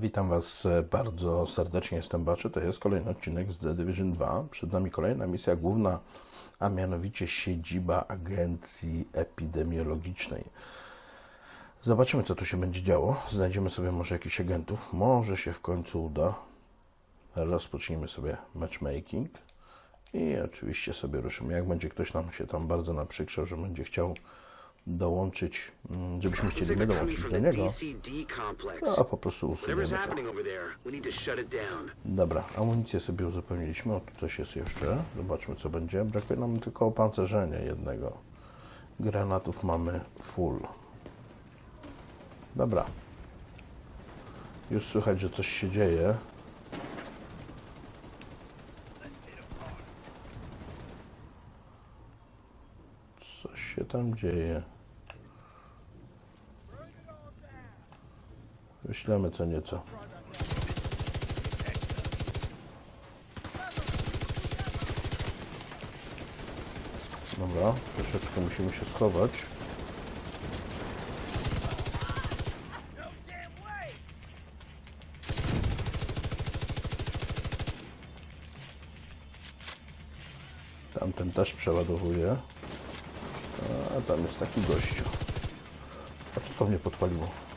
Witam Was e, bardzo serdecznie, jestem Baczy. To jest kolejny odcinek z The Division 2. Przed nami kolejna misja główna, a mianowicie siedziba Agencji Epidemiologicznej. Zobaczymy, co tu się będzie działo. Znajdziemy sobie może jakichś agentów. Może się w końcu uda. Rozpocznijmy sobie matchmaking. I oczywiście sobie ruszymy. Jak będzie ktoś nam się tam bardzo naprzykrzał, że będzie chciał dołączyć, mm, żebyśmy chcieli my coming dołączyć do niego, a po prostu usuniemy to. Dobra, amunicję sobie uzupełniliśmy. O, tu coś jest jeszcze. Zobaczmy, co będzie. Brakuje nam tylko opancerzenia jednego. Granatów mamy full. Dobra. Już słychać, że coś się dzieje. Coś się tam dzieje. Wyślemy co nieco. Dobra, troszeczkę musimy się schować. Tamten też przeładowuje. A tam jest taki gościu. A co to mnie podpaliło?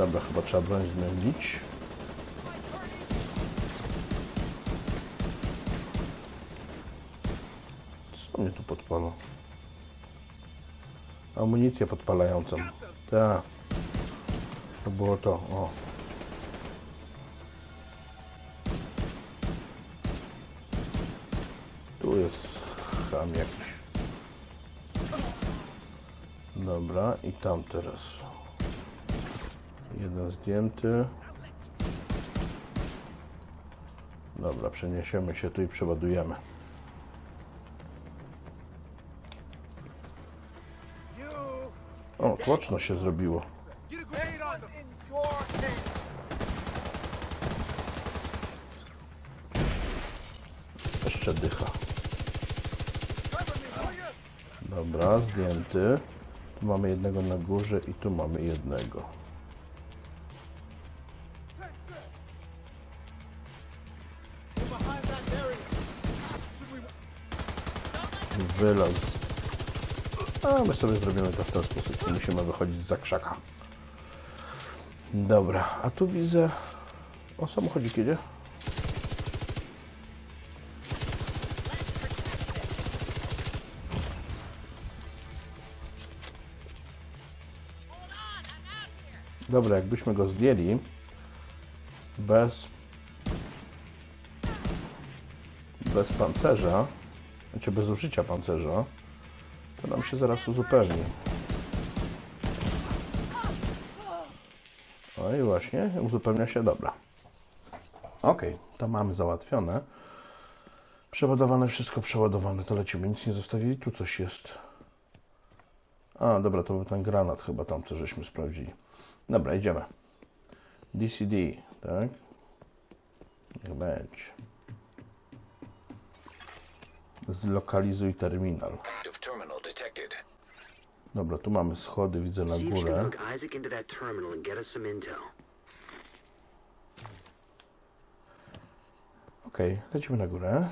Dobra, chyba trzeba broń zmienić. Co mnie tu podpala? Amunicję podpalającą. Tak. To było to, o. Tu jest ham jakiś. Dobra, i tam teraz. Jeden zdjęty. Dobra, przeniesiemy się tu i przeładujemy. O, tłoczno się zrobiło. Jeszcze dycha. Dobra, zdjęty. Tu mamy jednego na górze i tu mamy jednego. Wylaz. A my sobie zrobimy to w ten sposób. Musimy wychodzić za krzaka. Dobra, a tu widzę... O, samochodzik jedzie. Dobra, jakbyśmy go zdjęli bez bez pancerza, znaczy bez użycia pancerza, to nam się zaraz uzupełni. No i właśnie, uzupełnia się, dobra. Ok, to mamy załatwione. Przeładowane, wszystko przeładowane, to lecimy. Nic nie zostawili, tu coś jest. A, dobra, to był ten granat chyba tam, co żeśmy sprawdzili. Dobra, idziemy. DCD, tak? Niech będzie. Zlokalizuj terminal. Dobra, tu mamy schody, widzę na górę. Okej, lecimy na górę.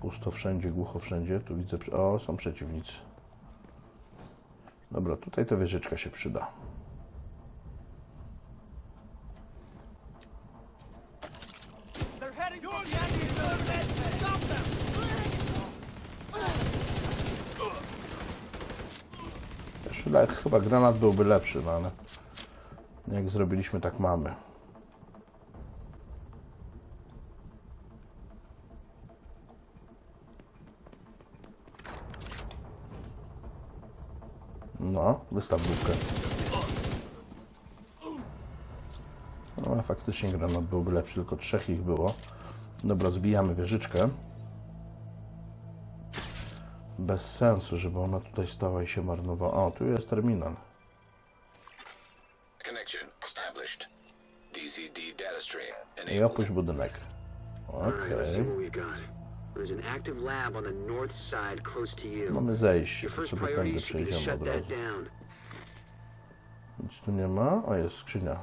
Pusto wszędzie, głucho wszędzie. Tu widzę. O, są przeciwnicy. Dobra, tutaj ta wieżyczka się przyda. Them. Chyba, granat byłby lepszy, no ale jak zrobiliśmy, tak mamy. No, wystaw główkę. No, faktycznie granat byłby lepszy, tylko trzech ich było. Dobra, zbijamy wieżyczkę. Bez sensu, żeby ona tutaj stała i się marnowała. O, tu jest terminal. Connection established. DCD data stream I enabled. opuść budynek. Okej. There's an active lab on the north side close to you. Mamy zejść, Your to first sobie priority tędy przejdziemy shut od that razu. down. Nic tu nie ma. O, jest skrzynia.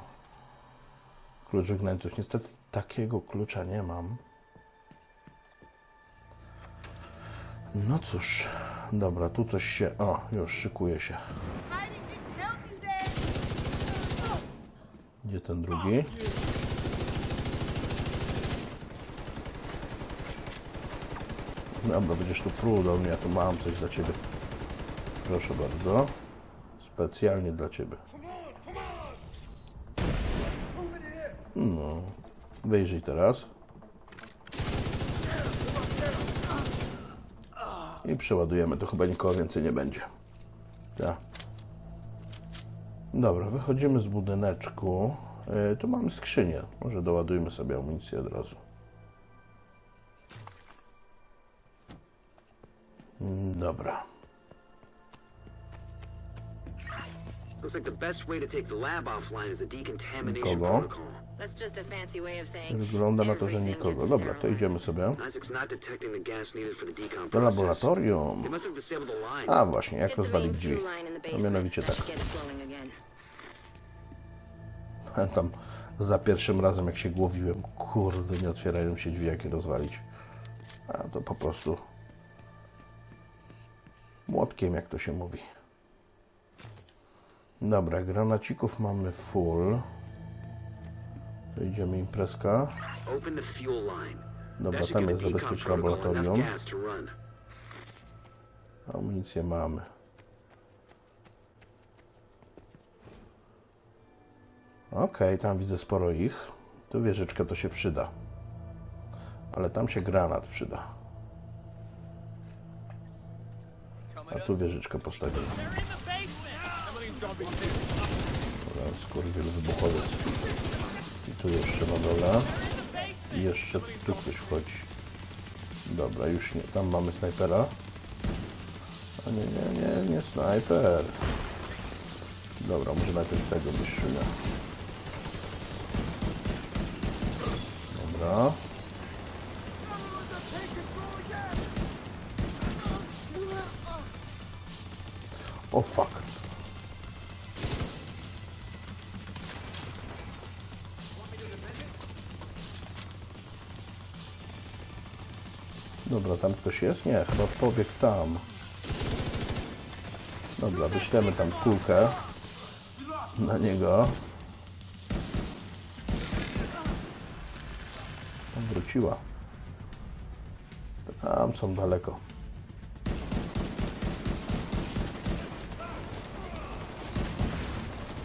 Klucz wnętrz. Niestety takiego klucza nie mam. No cóż. Dobra, tu coś się... O, już szykuje się. Gdzie ten drugi? Dobra, będziesz tu pruł do mnie, ja tu mam coś dla Ciebie. Proszę bardzo. Specjalnie dla Ciebie. No. Wyjrzyj teraz. I przeładujemy, to chyba nikogo więcej nie będzie. Tak. Dobra, wychodzimy z budyneczku. E, tu mamy skrzynię. Może doładujmy sobie amunicję od razu. Mm, Dobra. Looks like the best way to take the lab offline is the decontamination Nikogo. protocol. That's just a fancy way of saying Wygląda na to, że nikogo. Dobra, to idziemy sobie do laboratorium. A właśnie, jak rozwalić drzwi. A basement. mianowicie tak. should get it flowing again. Tam za pierwszym razem jak się głowiłem, kurde, nie otwierają się drzwi, jak je rozwalić. A to po prostu młotkiem, jak to się mówi. Dobra, granacików mamy full. Idziemy imprezka. Dobra, tam jest the decom zabezpiecz protocol enough laboratorium. Amunicję mamy. Okej, tam widzę sporo ich. Tu wieżyczka to się przyda. Ale tam się granat przyda. A tu wieżyczkę postawimy. Dobra, Skurwiel wybuchowiec. Tu jeszcze na dole. I jeszcze tu ktoś wchodzi. Dobra, już nie. Tam mamy snajpera. A nie, nie, nie, nie snajper. Dobra, może najpierw tego wyszczynę. Dobra. Dobra, tam ktoś jest? Nie, chyba pobiegł tam. Dobra, wyślemy tam kulkę na niego. Tam wróciła. Tam są daleko.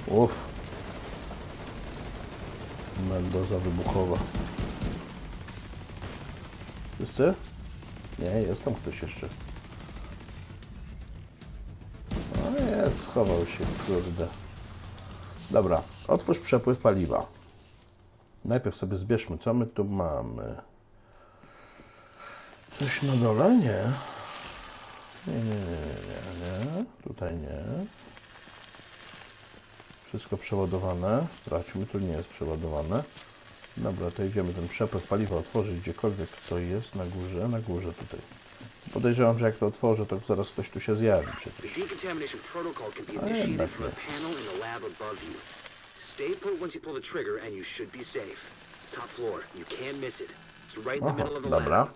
Uff. Mendoza wybuchowa. Wszyscy? Nie, jest tam ktoś jeszcze. No jest, schował się, kurde. Dobra, otwórz przepływ paliwa. Najpierw sobie zbierzmy, co my tu mamy. Coś na dole? Nie. Nie, nie, nie, nie, nie. Tutaj nie. Wszystko przeładowane. Sprawdźmy, tu nie jest przeładowane. Dobra, to idziemy ten przepływ paliwa otworzyć gdziekolwiek to jest na górze, na górze tutaj. Podejrzewam, że jak to otworzę, to zaraz ktoś tu się zjawi przecież. a Aha, dobra.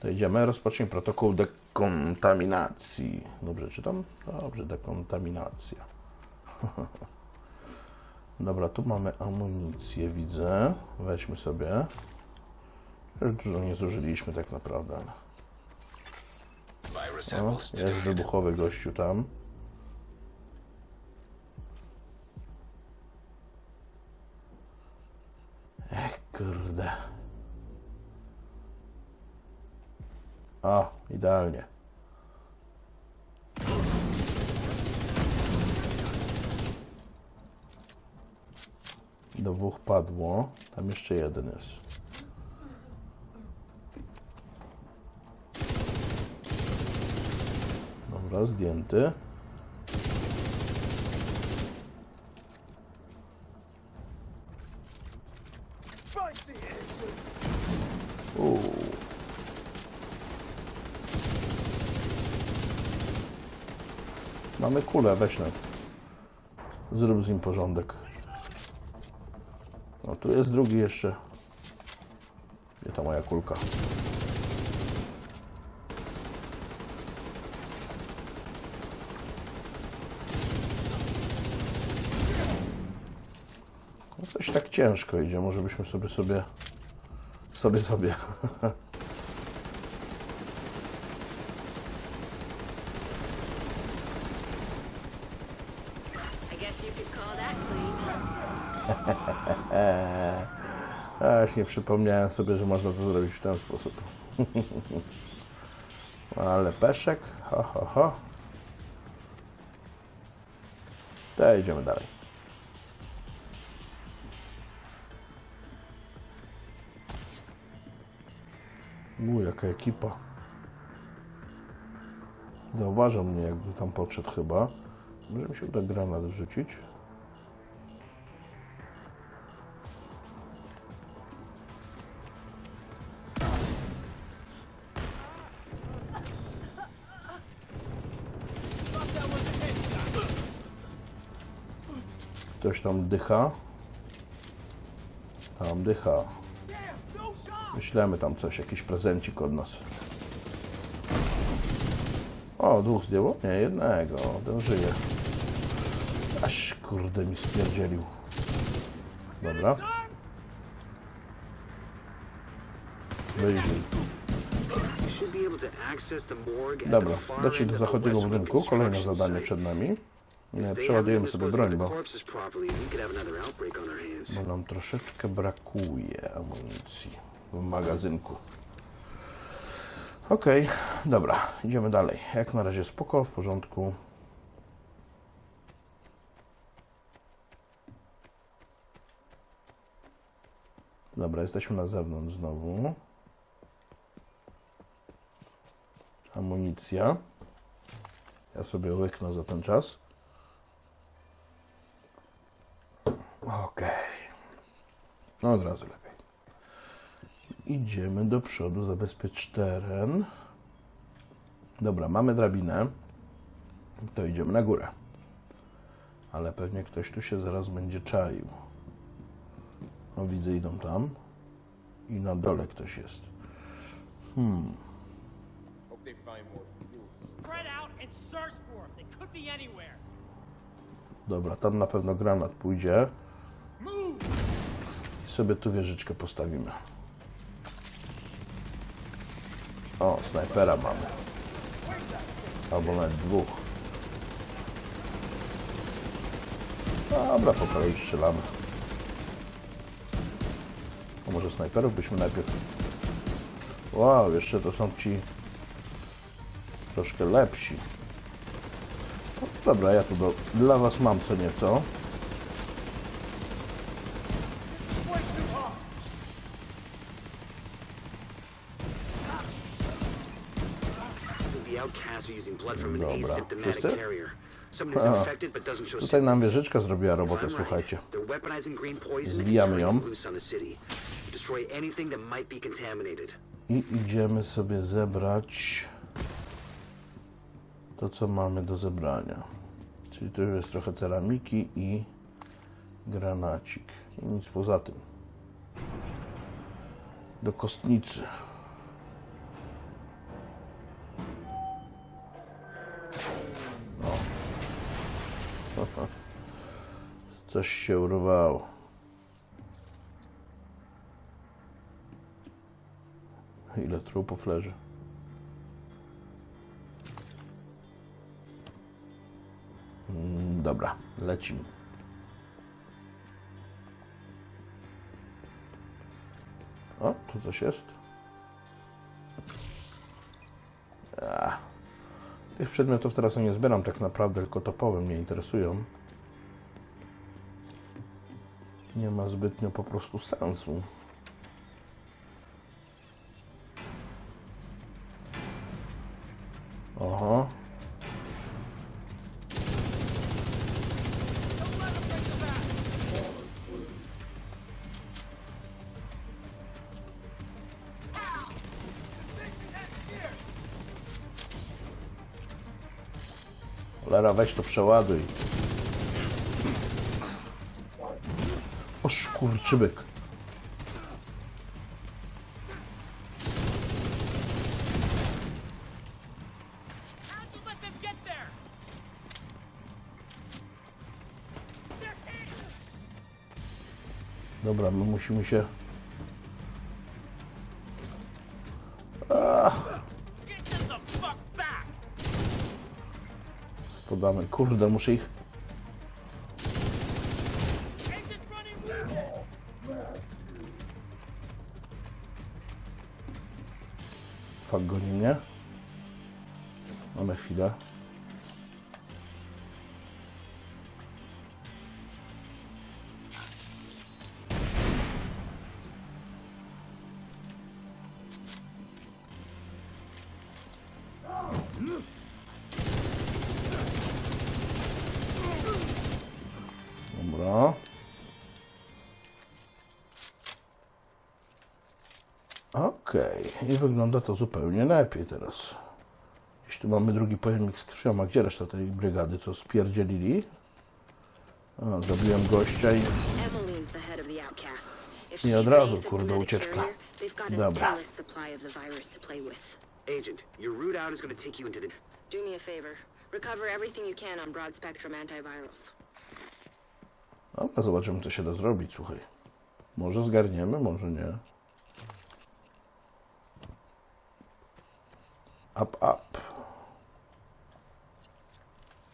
To idziemy, rozpocznij protokół dekontaminacji. Dobrze czytam? Dobrze, dekontaminacja. Dobra, tu mamy amunicję, widzę. Weźmy sobie. Dużo nie zużyliśmy tak naprawdę. O, jest wybuchowy gościu tam. Ech, kurde. O, idealnie. dwóch padło. Tam jeszcze jeden jest. Dobra, zdjęty. Mamy kulę, weź na. Zrób z nim porządek. No tu jest drugi jeszcze. Gdzie ta moja kulka? No coś tak ciężko idzie, może byśmy sobie sobie sobie sobie. Aż nie przypomniałem sobie, że można to zrobić w ten sposób. Ale peszek, ho, ho, ho. To idziemy dalej. U, jaka ekipa. Zauważał mnie, jakbym tam podszedł chyba. Może mi się uda granat wrzucić. Tam dycha. Tam dycha. Myślemy tam coś, jakiś prezencik od nas. O, dwóch zdjęło? Nie, jednego. Ten żyje. Aż kurde mi spierdzielił. Dobra. Wyjrzyj. Dobra, leci do zachodniego budynku. Kolejne zadanie przed nami. Nie, przeładujemy sobie broń, bo, bo nam troszeczkę brakuje amunicji w magazynku. Okej, dobra, idziemy dalej. Jak na razie spoko, w porządku. Dobra, jesteśmy na zewnątrz znowu. Amunicja. Ja sobie łyknę za ten czas. Okej. No od razu lepiej. Idziemy do przodu, zabezpiecz teren. Dobra, mamy drabinę. To idziemy na górę. Ale pewnie ktoś tu się zaraz będzie czaił. O, widzę, idą tam. I na dole ktoś jest. Anywhere. Dobra, tam na pewno granat pójdzie. I sobie tu wieżyczkę postawimy. O, snajpera mamy. Albo nawet dwóch. Dobra, po kolei strzelamy. A może snajperów byśmy najpierw... Wow, jeszcze to są ci troszkę lepsi. No, dobra, ja tu do, dla was mam co nieco. Dobra, wszyscy? A. Tutaj nam wieżyczka zrobiła robotę, słuchajcie. And ją. I idziemy sobie zebrać to, co mamy do zebrania. Czyli tu jest trochę ceramiki i granacik. I nic poza tym. Do kostnicy. Coś się urwało. Ile trupów leży? Mm, Dobra, lecimy. O, tu coś jest. Tych przedmiotów teraz nie zbieram tak naprawdę, tylko topowe mnie interesują. Nie ma zbytnio po prostu sensu. Aha. Cholera, weź to przeładuj. Hit! Dobra, my musimy się... Back! Spodamy. Kurde, muszę ich... i wygląda to zupełnie lepiej teraz. Gdzieś tu mamy drugi pojemnik z krwią, a gdzie reszta tej brygady, co spierdzielili? A, zabiłem gościa i... She od razu, kurde, ucieczka. Dobra. Agent, your route out is going to take you into the... Do me a favor. Recover everything you can on broad spectrum antivirals. Dobra, zobaczymy, co się da zrobić, słuchaj. Może zgarniemy, może nie. Up, up.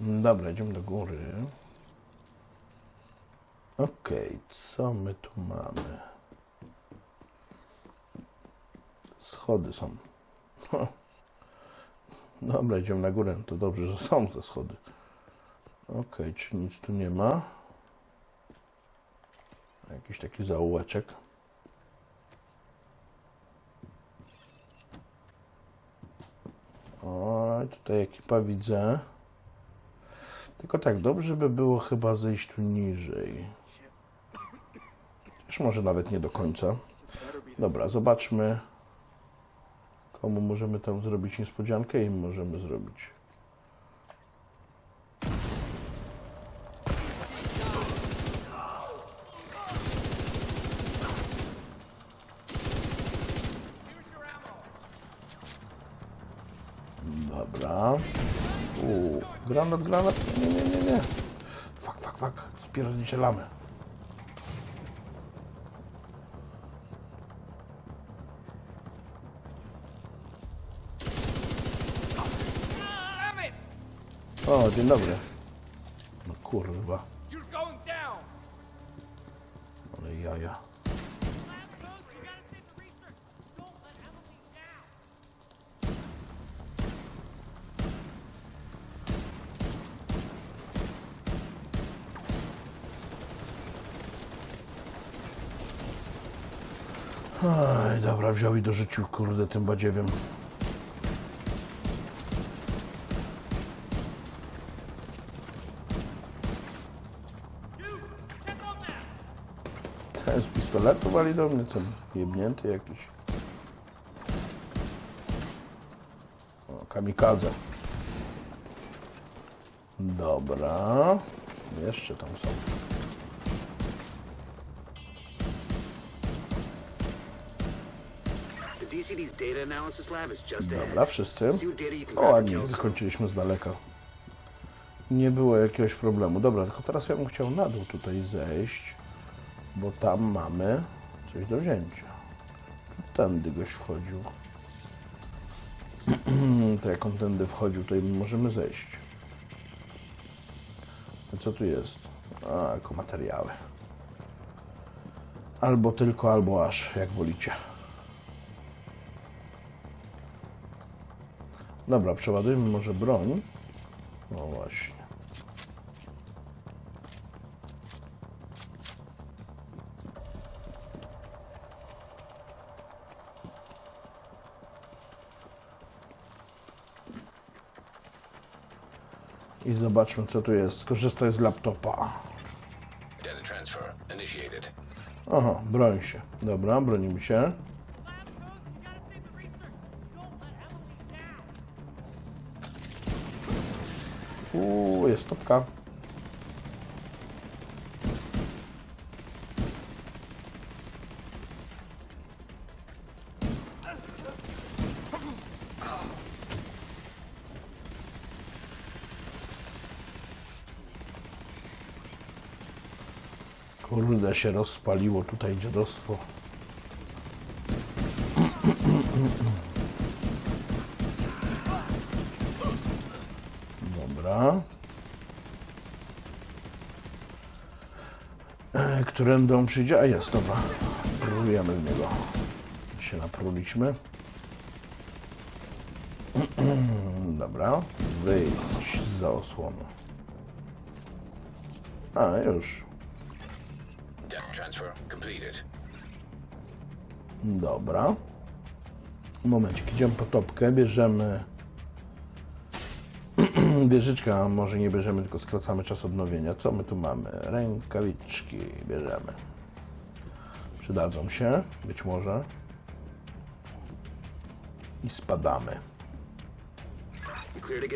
Dobra, idziemy do góry. Okej, co my tu mamy? Schody są. Dobra, idziemy na górę. To dobrze, że są te schody. Okej, czy nic tu nie ma? Jakiś taki zaułeczek. Tutaj ekipa widzę. Tylko tak, dobrze by było chyba zejść tu niżej. Też może nawet nie do końca. Dobra, zobaczmy. Komu możemy tam zrobić niespodziankę? Im możemy zrobić. Dobra. Uuu, granat, granat. Nie, nie, nie, nie. Fak, fak, fak. Spierdzielamy. O, dzień dobry. No kurwa, ale jaja. Wziął i dorzucił, kurde, tym badziewiem. Ten z pistoletu wali do mnie, ten jebnięty jakiś. O, kamikadze. Dobra. Jeszcze tam są. Dobra, wszyscy. O, a nie, kill. wykończyliśmy z daleka. Nie było jakiegoś problemu. Dobra, tylko teraz ja bym chciał na dół tutaj zejść, bo tam mamy coś do wzięcia. Tędy goś wchodził. to jak on tędy wchodził, to możemy zejść. A co tu jest? A, jako materiały. Albo tylko, albo aż, jak wolicie. Dobra, przeładujmy może broń. No właśnie. I zobaczmy co tu jest. Skorzystaj z laptopa. Aha, broń się. Dobra, bronimy się. Uuu, jest topka. Kurde się rozpaliło tutaj dziadostwo. Dobra. E, Którędy on przyjdzie? A jest, dobra. Próbujemy w niego. Się napruliśmy. Dobra. Wyjdź za osłonę. A, już. Data transfer completed. Dobra. Momencik, idziemy po topkę, bierzemy wieżyczkę, a może nie bierzemy, tylko skracamy czas odnowienia. Co my tu mamy? Rękawiczki bierzemy. Przydadzą się, być może. I spadamy. Here.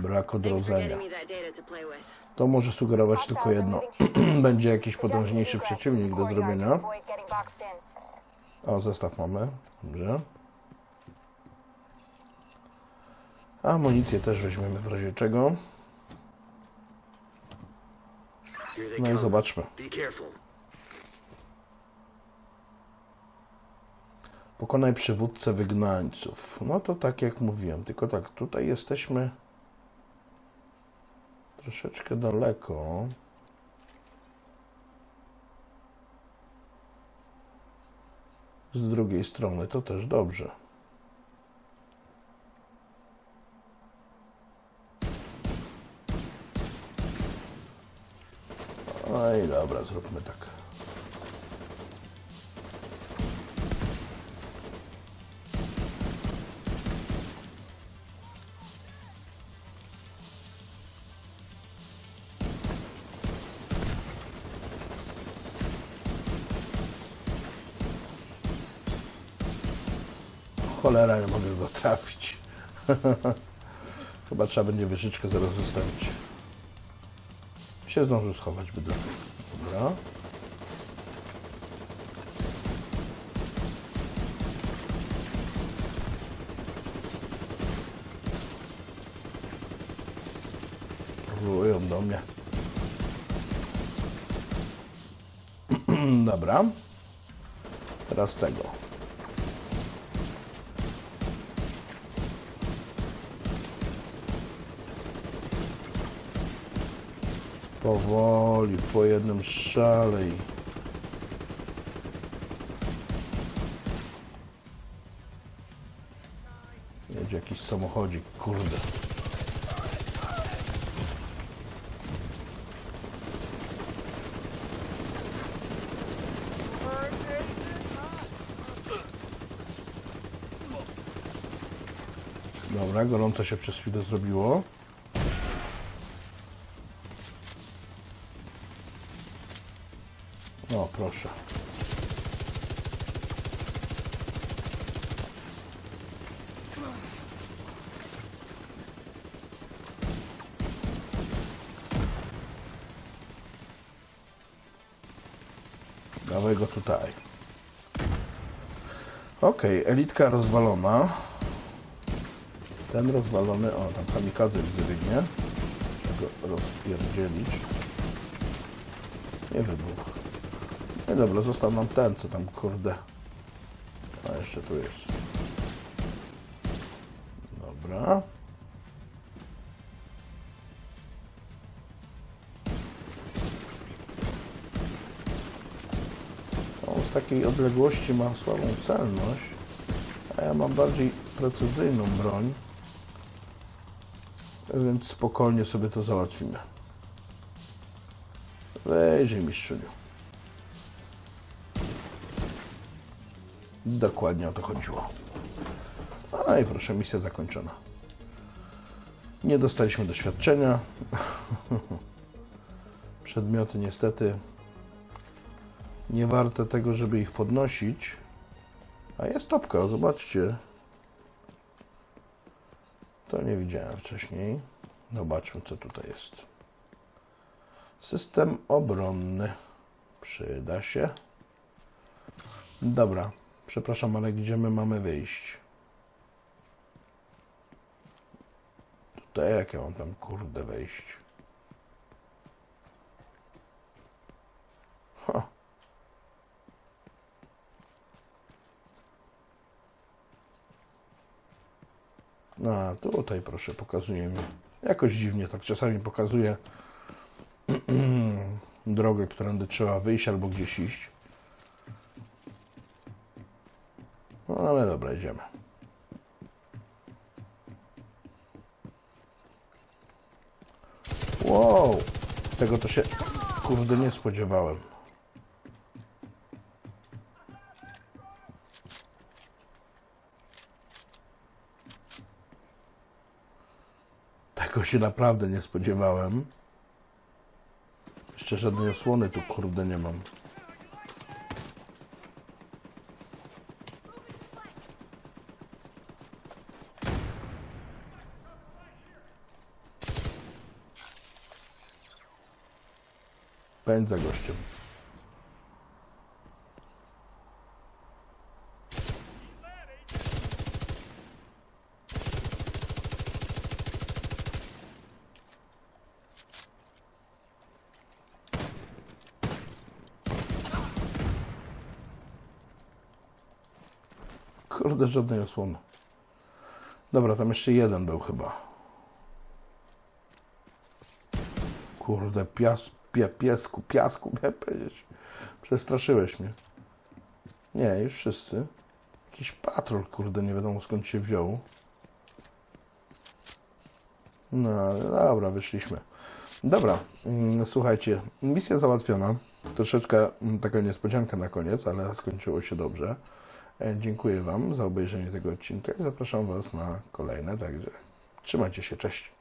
Brak odrodzenia. To może sugerować tylko jedno. Będzie jakiś potężniejszy przeciwnik do zrobienia. O, zestaw mamy. Dobrze. Amunicję też weźmiemy w razie czego. No i zobaczmy. Pokonaj przywódcę wygnańców. No to tak jak mówiłem, tylko tak, tutaj jesteśmy troszeczkę daleko. Z drugiej strony to też dobrze. Oj, dobra, zróbmy tak. Cholera, nie mogę go trafić. Chyba trzeba będzie wyżyczkę zaraz zostawić. Się zdążył schować bydle. Dobra. Próbują do mnie. Dobra. Teraz tego. Powoli, po jednym szale i... Jedzie jakiś samochodzik, kurde. Dobra, gorąco się przez chwilę zrobiło. O, proszę. Dawaj go tutaj. Okej, elitka rozwalona. Ten rozwalony, o tam kamikadze widzę biegnie. Trzeba go rozpierdzielić. Nie wybuch. No dobra, został nam ten, co tam kurde. A jeszcze tu jest. Dobra. Takiej odległości ma słabą celność, a ja mam bardziej precyzyjną broń, więc spokojnie sobie to załatwimy. Wejrzyj mistrzuniu. Dokładnie o to chodziło. A i proszę, misja zakończona. Nie dostaliśmy doświadczenia. Przedmioty niestety nie warte tego, żeby ich podnosić. A jest topka, zobaczcie. To nie widziałem wcześniej. Zobaczmy, co tutaj jest. System obronny. Przyda się. Dobra. Przepraszam, ale gdzie my mamy wyjść? Tutaj jak ja mam tam kurde wejść? A, tutaj proszę, pokazuje mi. Jakoś dziwnie tak czasami pokazuje drogę, którędy trzeba wyjść albo gdzieś iść. No ale dobra, idziemy. Wow! Tego to się kurde nie spodziewałem. Tego się naprawdę nie spodziewałem. Jeszcze żadnej osłony tu kurde nie mam. Pędź za gościem. Kurde, żadnej osłony. Dobra, tam jeszcze jeden był chyba. Kurde, pias, pie, piesku, piasku, miałem powiedzieć. Przestraszyłeś mnie. Nie, już wszyscy. Jakiś patrol, kurde, nie wiadomo skąd się wziął. No, dobra, wyszliśmy. Dobra, mm, słuchajcie, misja załatwiona. Troszeczkę mm, taka niespodzianka na koniec, ale skończyło się dobrze. E, Dziękuję Wam za obejrzenie tego odcinka i zapraszam Was na kolejne, także trzymajcie się, cześć.